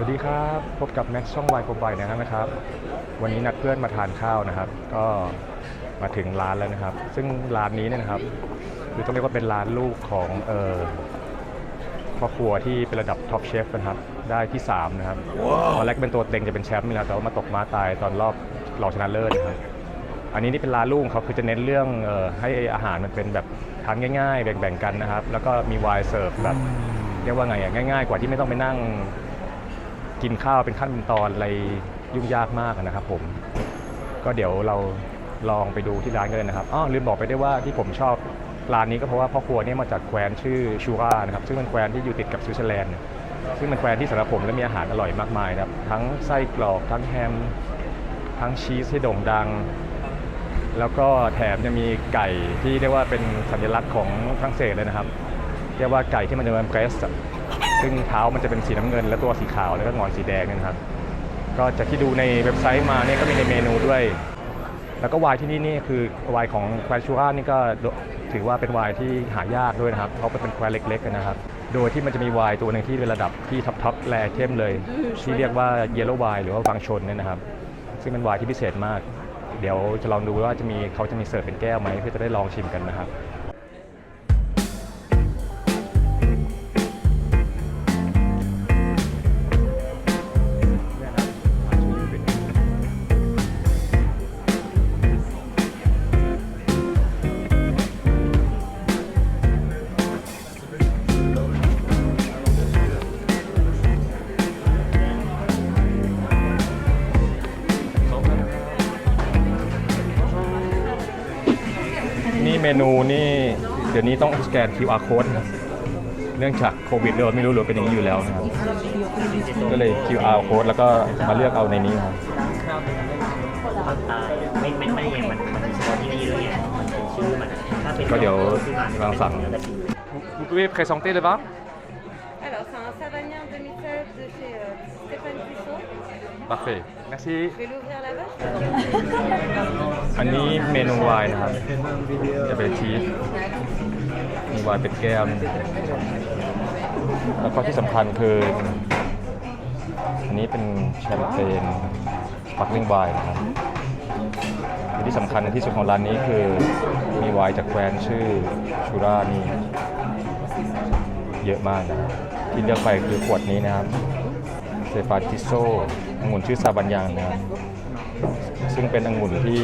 สวัสดีครับ พบกับแม็กซ์ช่องวายโปรไบนะครับ วันนี้นัดเพื่อนมาทานข้าวนะครับ ก็มาถึงร้านแล้วนะครับ ซึ่งร้านนี้เนี่ยนะครับคือต้องเรียกว่าเป็นร้านลูกของเอ่อพ่อครัวที่เป็นระดับท็อปเชฟนะครับ ได้ที่ 3 นะครับตอนแรกเป็นตัวเต็งจะเป็นแชมป์นี่แหละแต่ว่ามาตกม้าตายตอนรอบรองชนะเลิศนะครับ อันนี้นี่เป็นร้านลูกเขาคือจะเน้นเรื่องเออให้อาหารมันเป็นแบบทานง่าย ๆ แบ่งๆกันนะครับ แล้วก็มีไวน์เสิร์ฟแบบเรียกว่าไงอะง่าย ๆ กว่าที่ไม่ต้องไปนั่ง กินข้าวเป็นขั้นเป็นตอนอะไรยุ่งยากมากนะครับผม ก็เดี๋ยวเราลองไปดูที่ร้านกันเลยนะครับอ้อลืมบอกไปได้ว่าที่ผมชอบร้านนี้ก็เพราะว่าพ่อครัวเนี่ยมาจากแคว้นชื่อชูรานะครับ ซึ่งเป็นแคว้นที่อยู่ติดกับสวิตเซอร์แลนด์ ซึ่งเป็นแคว้นที่สำหรับผมและมีอาหารอร่อยมากมายนะครับ ทั้งไส้กรอกทั้งแฮม ทั้งชีสที่โด่งดัง แล้วก็แถมจะมีไก่ที่เรียกว่าเป็นสัญลักษณ์ของฝรั่งเศสเลยนะครับ เรียกว่าไก่ที่มันจะเป็นเกรส ซึ่งเท้ามันจะเป็นสีน้ำเงิน และตัวสีขาวแล้วก็งอนสีแดงนะครับ ก็จากที่ดูในเว็บไซต์มาเนี่ยก็มีในเมนูด้วย แล้วก็ไวน์ที่นี่นี่คือไวน์ของแควชูรานี่ก็ถือว่าเป็นไวน์ที่หายากด้วยนะครับเพราะเป็นแควเล็กๆนนะครับ โดยที่มันจะมีไวน์ตัวหนึ่งที่เป็นระดับที่ท็อปท็อปแรเทมเลย ที่เรียกว่าเยลโล่ไวน์หรือว่าฟังชนเนี่ยนะครับ ซึ่งเป็นไวน์ที่พิเศษมาก เดี๋ยวจะลองดูว่าจะมีเขาจะมีเสิร์ฟเป็นแก้วไหมเพื่อจะได้ลองชิมกันนะครับ เมนูนี่เดี๋ยวนี้ต้องสแกน QR code นะเนื่องจากโควิดเราไม่รู้หรือเป็นอย่างนี้อยู่แล้วนะครับ ก็เลย QR code แล้วก็มาเลือกเอาในนี้ครับอ่าไม่ไม่ไม่ไงมันมันมีเฉพาะที่นี่ด้วยไงมันเป็นชื่อมันอะถ้าเป็นก็เดี๋ยวชื่อร้านลองสั่งมันจะเป็น Vous pouvez présenter le vin Parfait merci Je vais l'ouvrir là-bas. อันนี้เมนูไวน์นะครับจะเป็นชีสมีไวน์เป็นแก้วนี่แล้วก็ที่สำคัญคือ อันนี้เป็นแชมเปญสปาร์คลิงไวน์นะครับและที่สำคัญที่สุดของร้านนี้คือ มีไวน์จากแคว้นชื่อชูรานี่ เยอะมากนะครับที่เลือกไปคือขวดนี้นะครับเซฟาติโซ องุ่นชื่อซาบันยังนะครับซึ่งเป็นองุ่นที่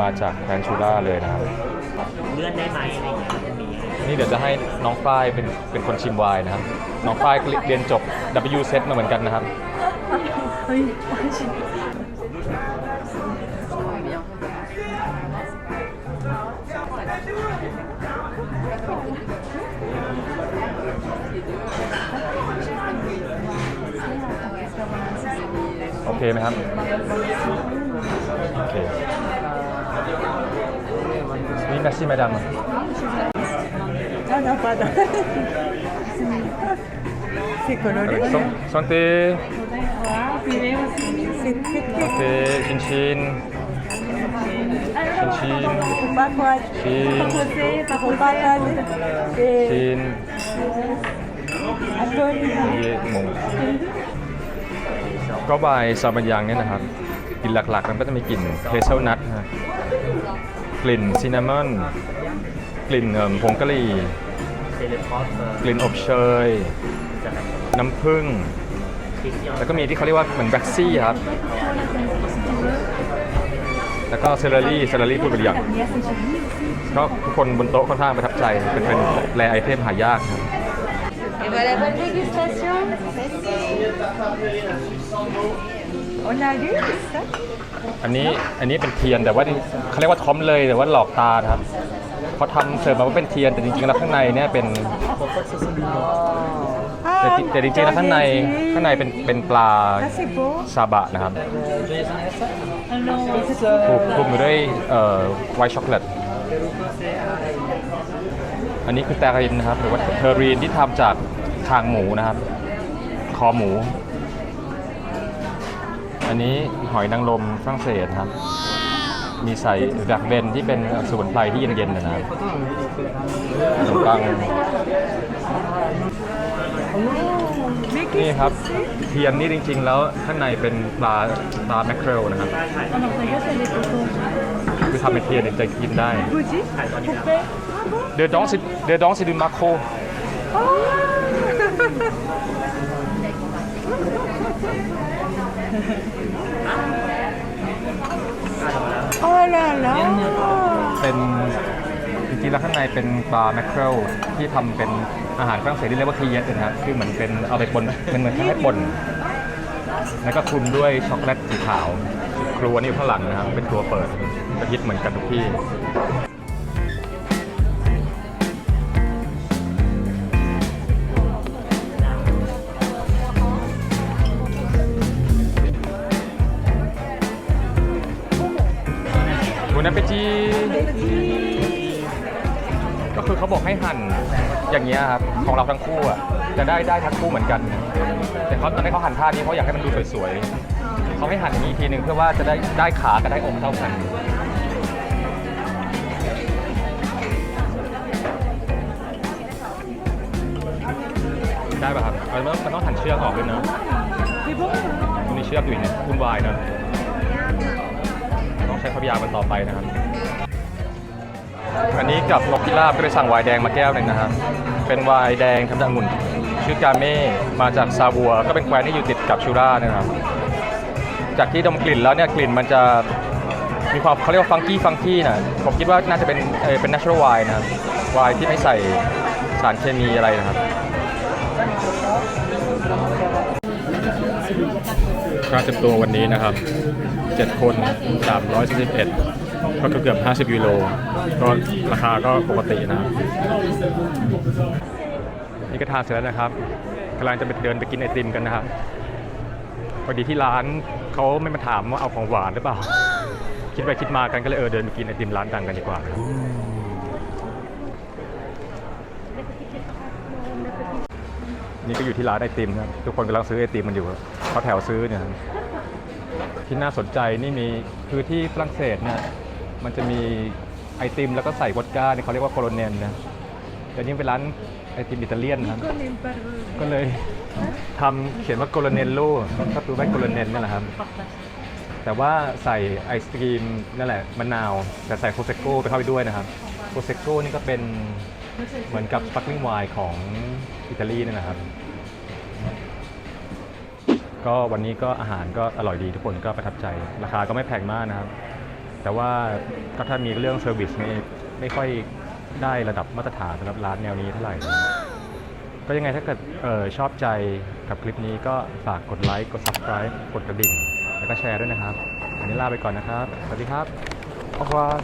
มาจากแคว้นชูราเลยนะครับเลื่อนได้ไหมอะไรอย่างเงี้ยมันจะมีให้นี่เดี๋ยวจะให้น้องฝ้ายเป็นเป็นคนชิมไวน์นะครับ น้องฝ้ายเรียนจบ W set มาเหมือนกันนะครับ โอเคไหมครับ โอเค Oui, merci madame. Ah non, pardon. C'est coloré. Euh, san- Santé. C'est très très Ok, chin chin. Chin chin. Faut pas quoi. Chin. Faut pas quoi. C'est Chin. un peu เย่หมู ก็บายซาบันยังเนี่ยนะครับกลิ่นหลักๆ มันก็จะมีกลิ่นเฮเซลนัทฮะกลิ่นซินนามอนกลิ่นผงกะหรี่กลิ่นอบเชย น้ำผึ้งแล้วก็มีที่เขาเรียกว่าเหมือนแบ็กซี่ครับ แล้วก็เซเลอรี่เซเลอรี่พูดไปหรือยังก็ทุกคนบนโต๊ะค่อนข้างประทับใจ เป็นเป็นแรไอเทมหายากครับ Et voilà, bonne dégustation. On a lu ça อันนี้อันนี้เป็นเทียนแต่ว่าเขาเรียกว่าท้อมเลยแต่ว่าหลอกตานะครับเขาทำเสิร์ฟมาว่าเป็นเทียนแต่จริงๆแล้วข้างในเนี่ยเป็น แต่จริแต่จริงๆแล้วข้างในข้างในเป็นเป็นปลา Ah, c'est beau. ซาบะนะครับถูกคลุมอยู่ด้วยไวท์ช็อกโกแลต อันนี้คือแตรินนะครับหรือว่าเทอรีนที่ทำจากคางหมูนะครับ คอหมู อันนี้หอยนางรมฝรั่งเศสครับ มีใส่ดักเบนที่เป็นสมุนไพรที่เย็นๆนะครับขนมปังนี่ครับเทียนนี่จริง ๆ แล้วข้างในเป็นปลาปลาแมคเครลนะครับคือทำเป็นเทียนจะกินได้ Goody, ถ่ายตอนนี้นะ poupée. Ah bon เดอดองสิเดอดองสิดูมาโค Oh là là เป็นจริงๆแล้วข้างในเป็นปลาแมคเครลที่ทำเป็นอาหารฝรั่งเศสที่เรียกว่าคีเยสนะครับคือเหมือนเป็นเอาไปปนเป็นเหมือนคล้ายๆปนแล้วก็คลุมด้วยช็อกโกแลตสีขาว ครัวนี่อยู่ข้างหลังนะครับ เป็นครัวเปิดกระยิดเหมือนกันทุกที่ นเปจีก็คือเขาบอกให้หั่นอย่างเงี้ยครับของเราทั้งคู่อะจะได้ได้ทั้งคู่เหมือนกัน แต่เขาตอนนี้เขาหั่นท่านี้เขาอยากให้มันดูสวยๆเขาให้หั่นอย่างนี้อีกทีหนึ่งเพื่อว่าจะได้ได้ขากับได้อกเท่ากันได้ป่ะครับเอามันต้องมันต้องหั่นเชือกออกด้วยนะ C'est bon มันมีเชือกอยู่เนี่ยวุ่นวายนะ ต้องใช้ความยาวมันต่อไปนะครับ อันนี้กับนกพิราบก็เลยสั่งไวน์แดงมาแก้วหนึ่งนะครับ เป็นไวน์แดงทำจากองุ่น ชื่อกาเม่มาจากซาวัว ก็เป็นแคว้นที่อยู่ติดกับชูรานะครับ จากที่ดมกลิ่นแล้วเนี่ยกลิ่นมันจะมีความเขาเรียกว่าฟังกี้ฟังกี้นะผมคิดว่าน่าจะเป็นเออเป็น natural wine นะครับไวน์ที่ไม่ใส่สารเคมีอะไรนะครับ ค่าเต็มตัววันนี้นะครับ 7 คน 341 ก็เกือบ 50 ยูโร ก็ราคาก็ปกตินะครับนี่ก็ทานเสร็จแล้วนะครับกำลังจะไปเดินไปกินไอติมกันนะครับพอดีที่ร้านเขาไม่มาถามว่าเอาของหวานหรือเปล่า คิดไปคิดมากันก็เลยเออเดินไปกินไอติมร้านดังกันดีกว่า นี่ก็อยู่ที่ร้านไอติมครับทุกคนกำลังซื้อไอติมมันอยู่เขาแถวซื้อเนี่ยที่น่าสนใจนี่มีคือที่ฝรั่งเศสเนี่ยมันจะมีไอติมแล้วก็ใส่วอดก้าเนี่ยเขาเรียกว่าโคโรเนนนะแต่นี่เป็นร้านไอติมอิตาเลียนนะครับก็เลยทำเขียนว่าโคโรเนลโลก็คือแว่าโคโรเนนนี่แหละครับแต่ว่าใส่ไอศกรีมนั่นแหละมะนาว แต่ใส่โคเซโก้ไปเข้าไปด้วยนะครับโคเซโก้นี่ก็เป็นเหมือนกับสปาร์คลิงไวน์ของ อิตาลีนี่นะครับ ก็วันนี้ก็อาหารก็อร่อยดีทุกคนก็ประทับใจ ราคาก็ไม่แพงมากนะครับ แต่ว่าก็ถ้ามีเรื่องเซอร์วิสนี่ไม่ค่อยได้ระดับมาตรฐานสำหรับร้านแนวนี้เท่าไหร่ ก็ยังไงถ้าเกิดออชอบใจกับคลิปนี้ก็ฝากกดไลค์กด subscribe กดกระดิ่ง แล้วก็แชร์ด้วยนะครับ วันนี้ลาไปก่อนนะครับ สวัสดีครับ au revoir